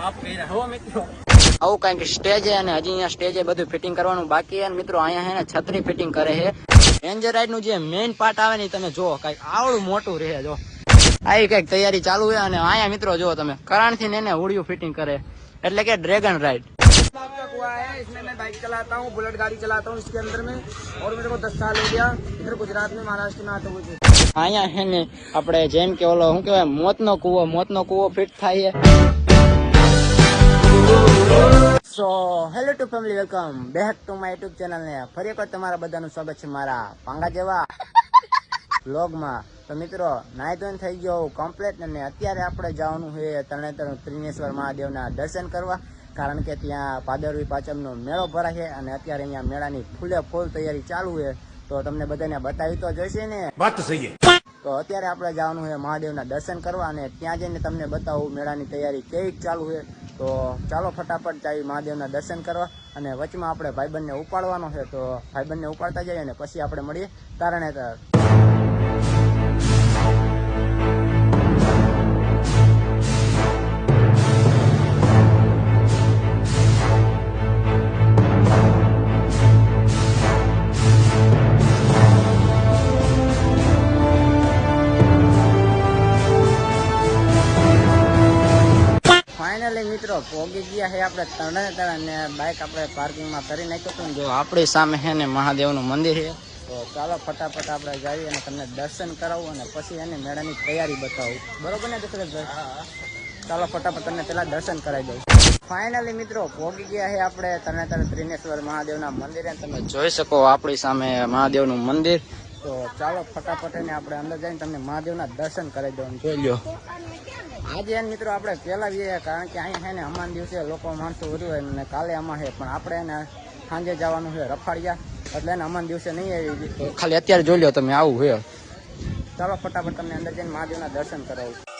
પાપ કર્યા હો મિત્રો આવું કઈક સ્ટેજ છે અને હજી અહીંયા સ્ટેજ બધું ફિટિંગ કરવાનું બાકી છે અને મિત્રો અહીંયા હે ને છત્રી ફિટિંગ કરે છે રેન્જર રાઈડ નું જે મેઇન પાર્ટ આવે ને ઈ તમે જો કઈક આવડું મોટું રહે જો આવી કઈક તૈયારી ચાલુ છે અને અહીંયા મિત્રો જો તમે કરાણ થી એને ઉડિયું ફિટિંગ કરે એટલે કે ડ્રેગન રાઈડ आपका कुआ है इसमें मैं बाइक चलाता हूँ बुलेट गाड़ी चलाता हूँ इसके अंदर में और मेरे को दस साल हो गया इधर गुजरात में महाराष्ट्र में आता हुए અહીંયા હે ને આપણે જેમ કે ઓલો શું કહેવાય મોતનો કૂવો મોતનો કૂવો ફિટ થાય છે So hello to family welcome back to my YouTube channel ને. ફરી એકવાર તમારા બધાનું સ્વાગત છે મારા પાંગા જેવા બ્લોગમાં તો મિત્રો નાય ધોઈને થઈ ગયો કમ્પ્લેટ અને અત્યારે આપણે જવાનું છે તરણેતર ત્રિનેશ્વર મહાદેવના દર્શન કરવા. કારણ કે ત્યાં પાદરવી પાચમનો મેળો ભરાય છે અને અત્યારે અહીંયા મેળાની ફૂલે ફૂલ તૈયારી ચાલુ છે. તો તમને બધાને બતાવી તો જોઈશે ને. વાત સહી તો અત્યારે આપણે જવાનું છે મહાદેવના દર્શન કરવા અને ત્યાં જઈને તમને બતાવું મેળાની તૈયારી કેવી ચાલુ છે. તો ચાલો ફટાફટ જાવી મહાદેવના દર્શન કરવા અને વચમાં આપણે ભાઈબંધને ઉપાડવાનો છે, તો ભાઈબંધને ઉપાડતા જઈએ અને પછી આપણે મળીએ. તારણેતર પોગી ગયા છે આપણે તરણેતર અને બાઇક આપણે પાર્કિંગમાં કરી નાખ્યું હતું જો આપણી સામે છે ને મહાદેવનું મંદિર છે તો ચાલો ફટાફટ આપણે જઈએ અને તમને દર્શન કરાવું અને પછી એને મેળાની તૈયારી બતાવું. બરોબર ને દશરથભાઈ ચાલો ફટાફટ તમને પેલા દર્શન કરાવી દઉં. ફાઇનલી મિત્રો પોગી ગયા છે આપણે તરણેતર ત્રિનેશ્વર મહાદેવના મંદિરે. તમે જોઈ શકો આપણી સામે મહાદેવનું મંદિર. તો ચાલો ફટાફટ એને આપણે અંદર જઈને તમને મહાદેવના દર્શન કરાવી દઉં. જોઈ લ્યો. આજે એને મિત્રો આપણે પહેલા જઈએ કારણ કે અહીંયા છે ને અમાન દિવસે લોકો માણસો વધુ હોય ને કાલે આમાં છે પણ આપણે એને સાંજે જવાનું છે રફાડિયા એટલે એને અમાન દિવસે નહીં આવી. ખાલી અત્યારે જોઈ લો તમે આવું છે ચાલો ફટાફટ તમને અંદર જઈને મહાદેવના દર્શન કરાવું.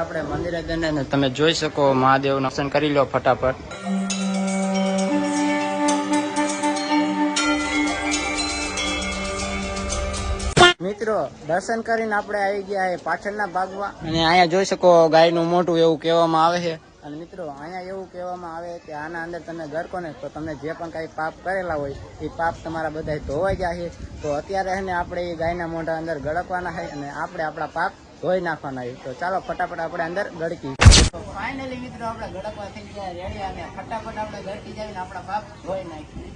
આપણે મંદિરે જઈને તમે જોઈ શકો મહાદેવ દર્શન કરી લો ફટાફટ. મિત્રો, દર્શન કરીને આપણે આવી ગયા છે પાછળના ભાગમાં. અને અહીંયા જોઈ શકો ગાયનું મોટું એવું કહેવામાં આવે છે. અને મિત્રો, અહીંયા એવું કહેવામાં આવે કે આના અંદર તમે ગરકો ને તો તમે જે પણ કાંઈ પાપ કરેલા હોય, એ પાપ તમારા બધા ધોવાઈ જાય છે. તો અત્યારે એને આપણે એ ગાયના મોઢા અંદર ગળકવાના છે અને આપણે આપણા પાપ ધોઈ નાખવાના તો ચાલો ફટાફટ આપણે અંદર ગળકી. ફાઇનલી મિત્રો આપણે ગળકવા થઈ ગયા રેડી અને ફટાફટ આપણે ગળકી જઈને આપણા પાપ ધોઈ નાખીએ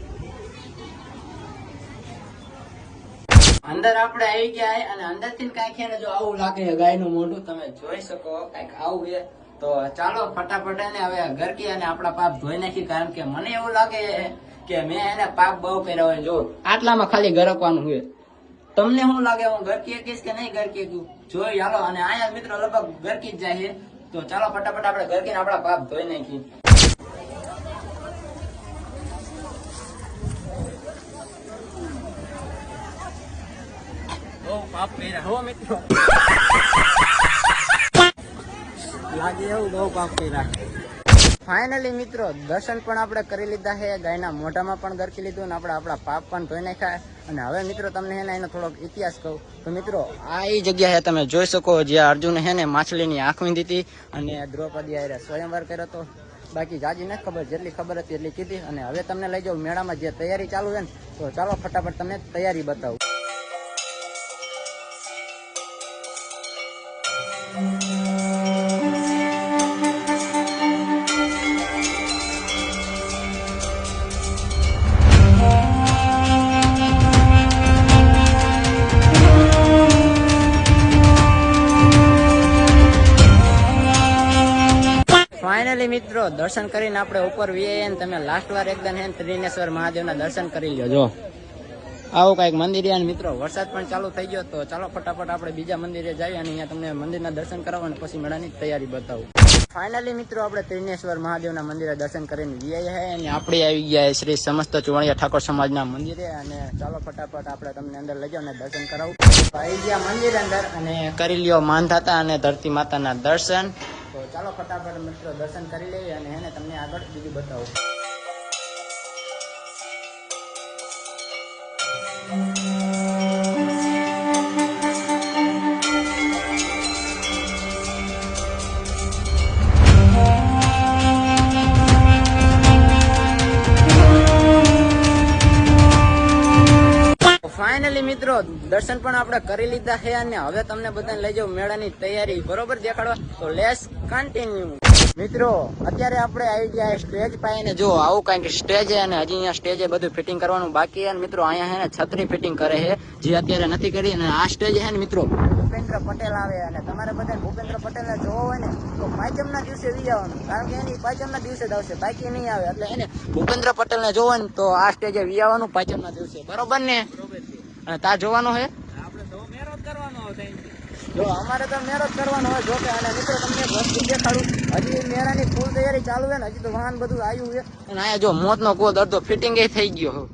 અંદર આપણે આવી ગયા અને અંદરથી કંઈક જો આવું લાગે છે ગાયનું મોઢું, તમે જોઈ શકો, કંઈક આવું છે. તો ચાલો ફટાફટ એને હવે ગરકી અને આપણા પાપ ધોઈ નાખી કારણ કે મને એવું લાગે કે મેં એને પાપ બહુ કર્યા હોય. જો આટલામાં ખાલી ગરકવાનું હોય. તમને શું લાગે હું ગરકી કહીશ કે નહીં ગરકી કીધું જોઈ હાલો અને અહીંયા મિત્રો લગભગ ગરકી જ જાય છે. તો ચાલો ફટાફટ આપણે ગરકીને આપણા પાપ ધોઈ નાખીએ. બહુ પાપ કર્યા. હો મિત્રો. લાગે એવું બહુ પાપ કર્યા. ફાઇનલી મિત્રો, દર્શન પણ આપણે કરી લીધા છે. ગાયના મોઢામાં પણ ગરકી લીધું અને આપણે આપણા પાપ પણ ધોઈ નાખ્યા અને હવે, મિત્રો, તમને હે ને એનો થોડોક ઇતિહાસ કહું. તો, મિત્રો, આ એ જગ્યાએ તમે જોઈ શકો જ્યાં અર્જુન હે ને માછલીની આંખ વીંધી હતી અને દ્રૌપદી આરે સ્વયંવર કર્યો હતો. બાકી જાજી નથી ખબર, જેટલી ખબર હતી એટલી કીધી. અને હવે તમને લઈ જાઉં મેળામાં, જે તૈયારી ચાલુ છે ને, તો ચાલો ફટાફટ તમને તૈયારી બતાવું. દર્શન કરીને આપણે ઉપર વીએ તમે લાસ્ટ વાર એકદમ હે ત્રિનેશ્વર મહાદેવના દર્શન કરી લ્યો આવું કંઈક મંદિર અને મિત્રો, વરસાદ પણ ચાલુ થઈ ગયો તો ચાલો ફટાફટ આપણે બીજા મંદિરે જઈએ અને અહીંયા તમને મંદિરના દર્શન કરાવો અને પછી મેળાની તૈયારી બતાવું. ફાઇનલી મિત્રો, આપણે ત્રિનેશ્વર મહાદેવના મંદિરે દર્શન કરીને ગયા છે અને આપણે આવી ગયા શ્રી સમસ્ત ચુવાણિયા ઠાકોર સમાજના મંદિરે અને ચાલો ફટાફટ આપણે તમને અંદર લઈ જાઓ અને દર્શન કરાવું. આવી ગયા મંદિર અંદર અને કરી લ્યો માન થતા અને ધરતી માતાના દર્શન. તો ચાલો ફટાફટ મિત્રો, દર્શન કરી લઈએ અને એને તમને આગળ બીજું બતાવું. દર્શન પણ આપણે કરી લીધા છે અને હવે તમને બધાને લઈ જાઉં મેળાની તૈયારી. બરોબર દેખાડવા તો લેસ કન્ટિન્યુ મિત્રો, અત્યારે આપણે આવી ગયા સ્ટેજ પાઈને જો, આવું કંઈક સ્ટેજ છે અને હજી અહીંયા સ્ટેજે બધું ફિટિંગ કરવાનું બાકી અને મિત્રો, અહીંયા છે ને છત્રી ફિટિંગ કરે છે, જે અત્યારે નથી કરી. અને આ સ્ટેજ છે ને મિત્રો, ભૂપેન્દ્ર પટેલ આવે. અને તમારે બધા ભૂપેન્દ્ર પટેલને જોવો હોય ને, તો પાંચમના દિવસે વી આવવાનું. કારણ કે એની પાંચમના દિવસે જ આવશે, બાકી નહીં આવે. એટલે એને ભૂપેન્દ્ર પટેલને જોવો ને, તો આ સ્ટેજે વી આવવાનું પાંચમના દિવસે. બરોબર ને? અને તા જોવાનો હે? જો અમારે તો જ કરવાનો હોય જોકે અને મિત્રો તમને વસ્તુ દેખાડું. હજી મેળાની ફૂલ તૈયારી ચાલુ છે ને હજી તો વાહન બધું આવ્યું છે. અને અહીંયા જો મોતનો કૂદ અડધો ફિટિંગ એ થઈ ગયો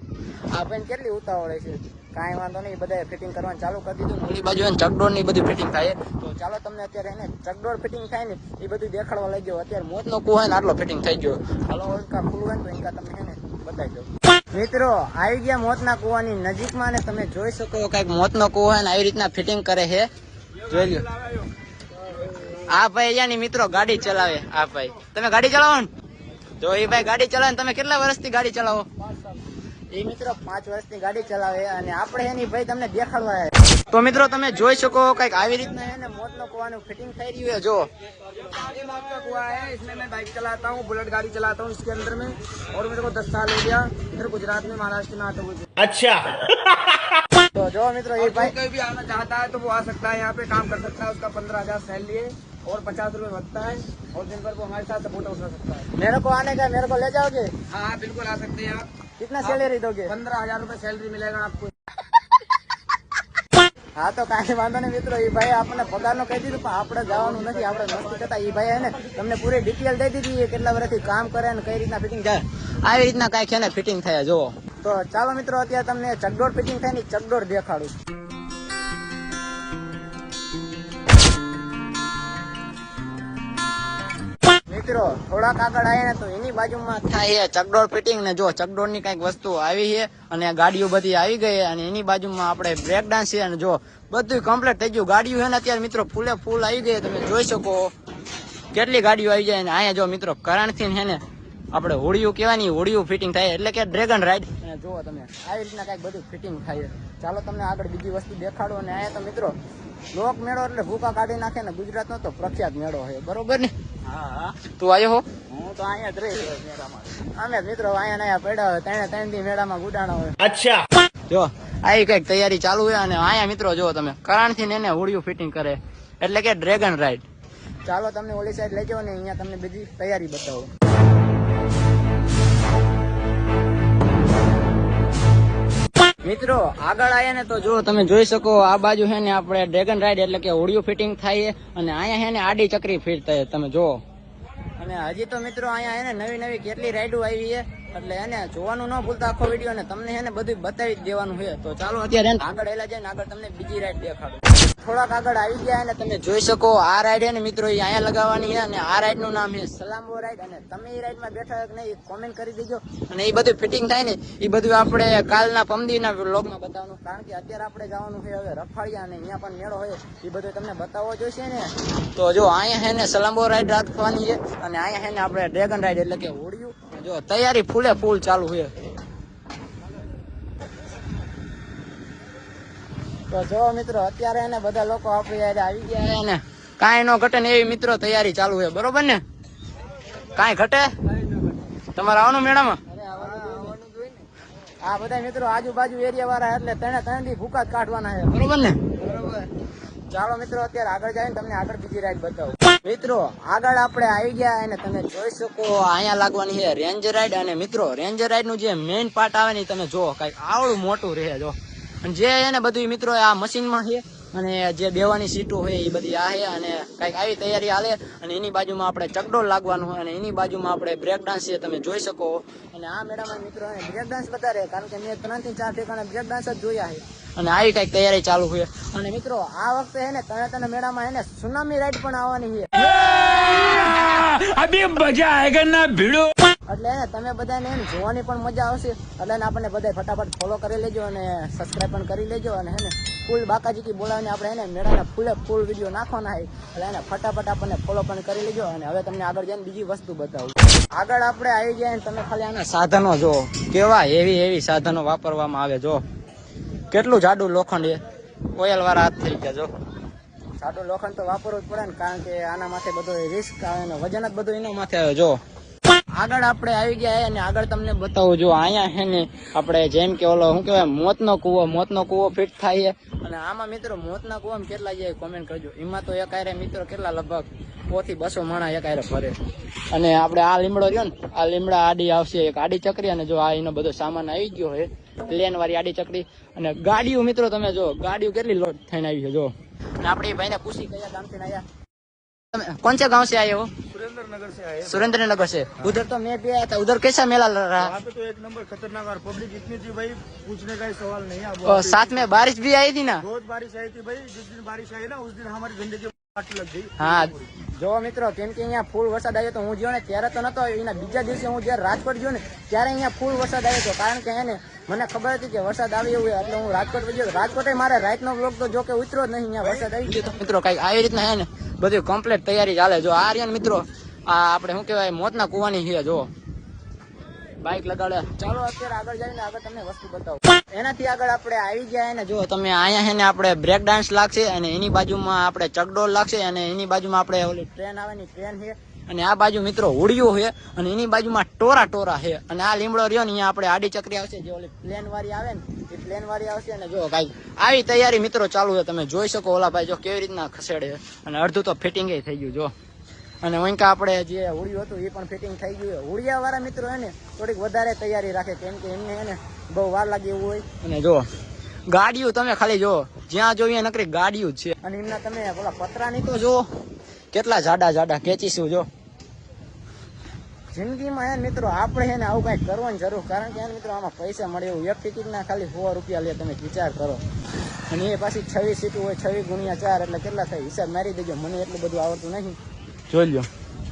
આ ભાઈ કેટલી ઉતાવળે છે? કાંઈ વાંધો નહીં બધા ફિટિંગ કરવાનું ચાલુ કરી દીધું. ઓલી બાજુ એને ચકડોળની બધું ફિટિંગ થાય તો ચાલો તમને અત્યારે એને ચકડોળ ફિટિંગ થાય ને એ બધું દેખાડવા લઈ ગયો અત્યારે મોતનો કૂ હોય ને આટલો ફિટિંગ થઈ ગયો. હાલો ઇનકા ખુલ્લું હોય ને તો ઇનકા તમને એને બતાવી દઉં. મિત્રો, આવી ગયા મોતના કૂવાની નજીકમાં ને તમે જોઈ શકો કંઈક મોતનો કૂવો ને આવી રીતના ફિટિંગ કરે છે. જોઈ લ્યો. આ ભાઈ અહીંયાની મિત્રો ગાડી ચલાવે, આ ભાઈ. તમે ગાડી ચલાવો ને? જો એ ભાઈ ગાડી ચલાવે તમે કેટલા વર્ષથી ગાડી ચલાવો? એ મિત્રો પાંચ વર્ષની ગાડી ચલાવે અને આપણે એની ભાઈ તમને દેખાડવા આવ્યા. તો મિત્રો તમે જોઈ શકો કઈક આવી રીતના એને મોતનો કૂવાનું ફિટિંગ થઈ રહ્યું છે જો ये मौत का कुआ है इसमें मैं बाइक चलाता हूँ बुलेट गाड़ी चलाता हूँ इसके अंदर में और मेरे को दस साल हो गया इधर गुजरात में महाराष्ट्र में आता हूँ તો જો મિત્રો એ और ભાઈ कोई भी आना चाहता है तो वो आ सकता है यहाँ पे काम कर सकता है उसका पंद्रह हजार सैलरी है और पचास रूपए लगता है और दिन भर वो हमारे साथ फोटो उठा सकता है मेरे को आने का मेरे को ले जाओगे हाँ हाँ बिल्कुल आ सकते हैं आप कितना सैलरी दोगे पंद्रह हजार रूपए सैलरी मिलेगा आपको હા તો કાંઈ વાંધો નહીં મિત્રો એ ભાઈ આપણને પગારનો કહી દીધું પણ આપણે જવાનું નથી આપણે મસ્તી કરતા એ ભાઈ ને તમને પૂરી ડિટેલ દઈ દીધી એ કેટલા વર્ષથી કામ કરે અને કઈ રીતના ફિટિંગ થાય આવી રીતના કાંઈક છે ને ફિટિંગ થયા જુઓ તો ચાલો મિત્રો અત્યારે તમને ચકડોળ ફિટિંગ થાય ને ઈ ચકડોળ દેખાડું મિત્રો, થોડાક આગળ આવીએ ને તો એની બાજુમાં થાય ચકડોળ ફિટિંગ ને જો ચકડોળની કંઈક વસ્તુ આવી છે અને ગાડીઓ બધી આવી ગઈ અને એની બાજુમાં આપણે બ્રેક ડાન્સ છે અને જો બધું કમ્પ્લીટ થઈ ગયું. ગાડીઓ છે ને અત્યારે મિત્રો ફૂલે ફૂલ આવી ગઈ તમે જોઈ શકો કેટલી ગાડીઓ આવી જાય અને અહીંયા જો મિત્રો કરણથી છે ને આપણે હોળીયું કહેવાની હોળીયું ફિટિંગ થાય એટલે કે ડ્રેગન રાઈડ અને જુઓ તમે, આવી રીતના કંઈક બધું ફિટિંગ થાય ચાલો તમને આગળ બીજી વસ્તુ દેખાડો અને અહીંયા તો મિત્રો લોક મેળો એટલે ભૂકા કાઢી નાખે ને ગુજરાતનો તો પ્રખ્યાત મેળો છે. બરોબર ને? તું આવ્યો હો? હું તો અહીંયા જ રહી મેળામાં. અમે મિત્રો અહીંયા અહીંયા પડ્યા હોય ત્રણે ત્રણથી મેળામાં ગુડાણા હોય. અચ્છા. જો આવી કંઈક તૈયારી ચાલુ હોય અને અહીંયા મિત્રો જો તમે કરાણથી ને એને હોળિયું ફિટિંગ કરે. એટલે કે ડ્રેગન રાઈડ ચાલો તમને ઓલી સાઈડ લઈ જાઓ ને અહીંયા તમને બીજી તૈયારી બતાવો. મિત્રો, આગળ આયા ને તો જો તમે જોઈ શકો, આ બાજુ છે ને આપણે ડ્રેગન રાઈડ એટલે કે હોળિયું ફિટિંગ થાય અને અહીંયા છે ને આડી ચક્રી ફિટ થાય. તમે જો અને હજી તો મિત્રો અહીંયા એને નવી નવી કેટલી રાઈડો આવી છે એટલે એને જોવાનું ન ભૂલતા આખો વીડિયો ને તમને એને બધું બતાવી દેવાનું છે તો ચાલો અત્યારે આગળ એલા જઈને આગળ તમને બીજી રાઈડ દેખાડું. થોડાક આગળ આવી ગયા અને તમે જોઈ શકો આ રાઈડ ને મિત્રો અહીંયા લગાવવાની છે અને આ રાઈડનું નામ છે સલામો રાઈડ અને તમે એ રાઈડમાં બેઠા હોય કે નહીં કોમેન્ટ કરી દેજો. અને એ બધું ફિટિંગ થાય ને, એ બધું આપણે કાલના પમદીના વ્લોગમાં બતાવવાનું. કારણ કે અત્યારે આપણે જવાનું છે હવે રફાળિયા અને અહીંયા પણ મેળો હોય એ બધું તમને બતાવવો જોઈશે ને. તો જો અહીંયા છે ને સલામો રાઈડ રાખવાની છે અને અહીંયા છે ને આપણે ડ્રેગન રાઈડ એટલે કે હોડિયું. જો તૈયારી ફૂલે ફૂલ ચાલુ છે. તો જો મિત્રો, અત્યારે એને બધા લોકો યારે આવી ગયા એને કઈ કાંઈ નો ઘટે ને એવી મિત્રો તૈયારી ચાલુ છે. બરોબર ને? કાંઈ ઘટે? તમારે આવવાનું મેળામાં? આ બધા મિત્રો આજુબાજુ એરિયા વાળા એટલે તેને ત્રણથી ભૂકા કાઢવાના છે. બરોબર ને? ચાલો મિત્રો, અત્યારે આગળ જાય તમને આગળ બીજી રાઈડ બતાવું. મિત્રો, આગળ આપણે આવી ગયા અને તમે જોઈ શકો અહીંયા લાગવાની છે રેન્જ રાઈડ અને મિત્રો રેન્જ રાઈડનું જે મેઇન પાર્ટ આવે ને તમે જો કંઈક આવડું મોટું રહે જો. અને જે એને બધું મિત્રો આ મશીનમાં છે, અને જે બેવાની સીટો હોય એ બધી આ છે, અને કંઈક આવી તૈયારી હાલે, અને એની બાજુમાં આપણે ચકડો લાગવાનું અને એની બાજુમાં આપણે બ્રેક ડાન્સ છે, તમે જોઈ શકો. અને આ મેળામાં મિત્રો બ્રેક ડાન્સ વધારે કારણ કે મેં ત્રણથી ચાર ઠેકાણે બ્રેક ડાન્સ જ જોયા છે. અને આવી કંઈક તૈયારી ચાલુ હોય અને મિત્રો, આ વખતે હે ને તને તને મેળામાં એને સુનામી રાઈડ પણ આવવાની છે. અભી મજા ભીડો. એટલે તમે બધાને એમ જોવાની પણ મજા આવશે. એટલે આપણને બધા ફટાફટ ફોલો કરી લેજો અને સબસ્ક્રાઈબ પણ કરી લેજો અને હે ને, ફૂલ બાકાજી બોલાવીને આપણે એને મેળાને ફૂલે ફૂલ વીડિયો નાખવાના હોય એટલે એને ફટાફટ આપણને ફોલો પણ કરી લેજો અને હવે તમને આગળ જઈને બીજી વસ્તુ બતાવું. આગળ આપણે આવી ને તમે ખાલી આના સાધનો જો કેવા એવી એવી સાધનો વાપરવામાં આવે જો. કેટલું જાડું લોખંડ એ. ઓયલ વાળા હાથ થઈ ગયા જો. જાડું લોખંડ તો વાપરવું જ પડે ને, કારણ કે આના માથે બધો રિસ્ક આવે ને વજન જ બધું એના માથે આવે જો. આગળ આપણે આવી ગયા અને આગળ તમને બતાવું, જો અહીંયા છે ને આપણે જેમ કે ઓલો શું કહેવાય, મોતનો કૂવો મોતનો કૂવો ફિટ થાય છે અને આમાં મિત્રો મોતના કૂવામાં કેટલા જાય કોમેન્ટ કરજો. એમાં તો એક આયરે મિત્રો કેટલા લગભગ સો થી બસો માણા એક આયરે ફરે. અને આપણે આ લીમડો રહ્યો ને, આ લીમડા આડી આવશે, એક આડી ચકરી અને જો આ એનો બધો સામાન આવી ગયો છે પ્લેન વાળી આડી ચકરી. અને ગાડીઓ મિત્રો તમે જો, ગાડીઓ કેટલી લોડ થઈને આવી છે, જો. આપણે ભાઈને પૂછી કયા ગામથી આવ્યા कौन से गांव से आए हो सुरेंद्र नगर से आए सुरेंद्र नगर से उधर तो मैं भी आया था उधर कैसा मेला लग रहा वहाँ पे तो एक नंबर खतरनाक और पब्लिक इतनी थी भाई पूछने का ही सवाल नहीं है अब और साथ में बारिश भी आई थी ना बहुत बारिश आई थी भाई जिस दिन बारिश आई ना उस दिन हमारी जिंदगी पार्टी लग गई હા જો મિત્રો કેમ કે અહીંયા ફૂલ વરસાદ આવ્યો તો હું ગયો ને ત્યારે તો નતો આવ્યો. એના બીજા દિવસે હું જ્યારે રાજકોટ ગયો ને ત્યારે અહીંયા ફૂલ વરસાદ આવ્યો હતો કારણ કે એને મને ખબર હતી કે વરસાદ આવી એવું હોય એટલે હું રાજકોટ ગયો રાજકોટે મારે રાતનો બ્લોક તો જો કે ઉતરો જ નહીં અહીંયા વરસાદ આવી ગયો તો મિત્રો કઈક આવી રીતના હે ને બધું કમ્પ્લીટ તૈયારી ચાલે જો આ મિત્રો, આ આપણે શું કહેવાય, મોતના કુવાની છે, જો. બાઇક લગાડે. ચાલો અત્યારે આગળ જઈને આગળ તમને વસ્તુ બતાવો. એનાથી આગળ આપણે આવી ગયા ને, જો તમે અહીંયા છે ને આપણે બ્રેક ડાન્સ લાગશે અને એની બાજુમાં આપણે ચકડોળ લાગશે અને એની બાજુમાં આપણે ઓલી ટ્રેન આવે ની ટ્રેન છે. અને આ બાજુ મિત્રો હોડિયો છે અને એની બાજુમાં ટોરા ટોરા છે. અને આ લીમડો રહ્યો ને અહીંયા આપણે આડી ચક્રી આવશે, જે ઓલી પ્લેન વાળી આવે ને, એ પ્લેન વાળી આવશે અને જો કાંઈ આવી તૈયારી મિત્રો ચાલુ છે. તમે જોઈ શકો ઓલા ભાઈ જો કેવી રીતના ખસેડે અને અડધું તો ફિટિંગ થઈ ગયું, જો. અને વંકા આપણે જે હોળિયું હતું એ પણ ફિટિંગ થઈ ગયું હોળિયા વાળા મિત્રો એને થોડીક વધારે તૈયારી રાખે, કેમ કે એમને એને બહુ વાર લાગે એવું હોય. અને જો, ગાડીઓ તમે ખાલી જો, જ્યાં જોઈએ નકરી ગાડીઓ છે. અને એમના તમે પેલા પતરાની તો જો, કેટલા જાડા જાડા ખેંચીશું જો. જિંદગીમાં હે મિત્રો આપણે એને આવું કાંઈક કરવાની જરૂર કારણ કે હે મિત્રો આમાં પૈસા મળે એવું. એક ટિકિટના ખાલી સો રૂપિયા લે તમે વિચાર કરો. અને એ પાછી છવ્વીસ સીટું હોય છવ્વીસ ગુણ્યા ચાર એટલે કેટલા થાય? હિસાબ મારી દેજો મને એટલું બધું આવડતું નહીં. જોઈ લો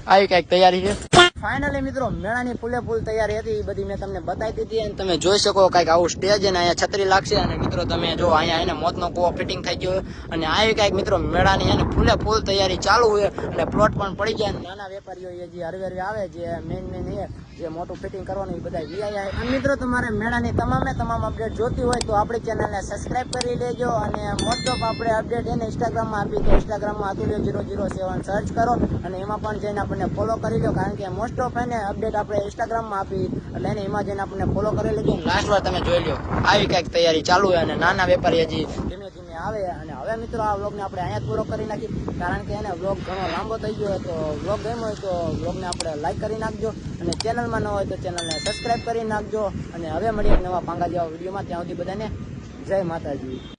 આવી કંઈક તૈયારી છે? ફાઇનલી મિત્રો, મેળાની ફૂલે ફૂલ તૈયારી હતી, એ બધી મેં તમને બતાવી દીધી અને તમે જોઈ શકો કંઈક આવું સ્ટેજ અને અહીંયા છત્રી લાગશે અને મિત્રો, તમે જો અહીંયા એને મોતનો કૂવો ફિટિંગ થઈ ગયો અને આવી કંઈક, મિત્રો, મેળાની એને ફૂલે ફૂલ તૈયારી ચાલુ હોય અને પ્લોટ પણ પડી જાય નાના વેપારીઓ એ જે હરવે હરવે આવે, જે મેન મેન એ, જે મોટું ફિટિંગ કરવાનું, એ બધા વીઆઈ અને મિત્રો, તમારે મેળાની તમામે તમામ અપડેટ જોતી હોય તો આપણી ચેનલને સબસ્ક્રાઇબ કરી લેજો અને ઓફ આપણે અપડેટ એને ઇન્સ્ટાગ્રામમાં આપી તો ઇન્સ્ટાગ્રામમાં Atulya zero zero seven search કરો અને એમાં પણ જઈને આપણને ફોલો કરી લો, કારણ કે મોસ્ટ ઓફ એને અપડેટ આપણે ઇન્સ્ટાગ્રામમાં આપી. એટલે એને એમાં જઈને આપણને ફોલો કરી લીધું. લાસ્ટ વાર તમે જોઈ લો આવી કંઈક તૈયારી ચાલુ હોય અને નાના વેપારી હજી ધીમે ધીમે આવે. અને હવે મિત્રો આ વ્લોગને આપણે અહીંયા પૂરો કરી નાખી. કારણ કે એને વ્લોગ ઘણો લાંબો થઈ ગયો તો વ્લોગ ગમ્યો હોય તો વ્લોગને આપણે લાઈક કરી નાખજો. અને ચેનલમાં ન હોય તો ચેનલને સબસ્ક્રાઈબ કરી નાખજો. અને હવે મળીએ નવા પાંગા જેવા વિડીયોમાં ત્યાં સુધી બધાને જય માતાજી.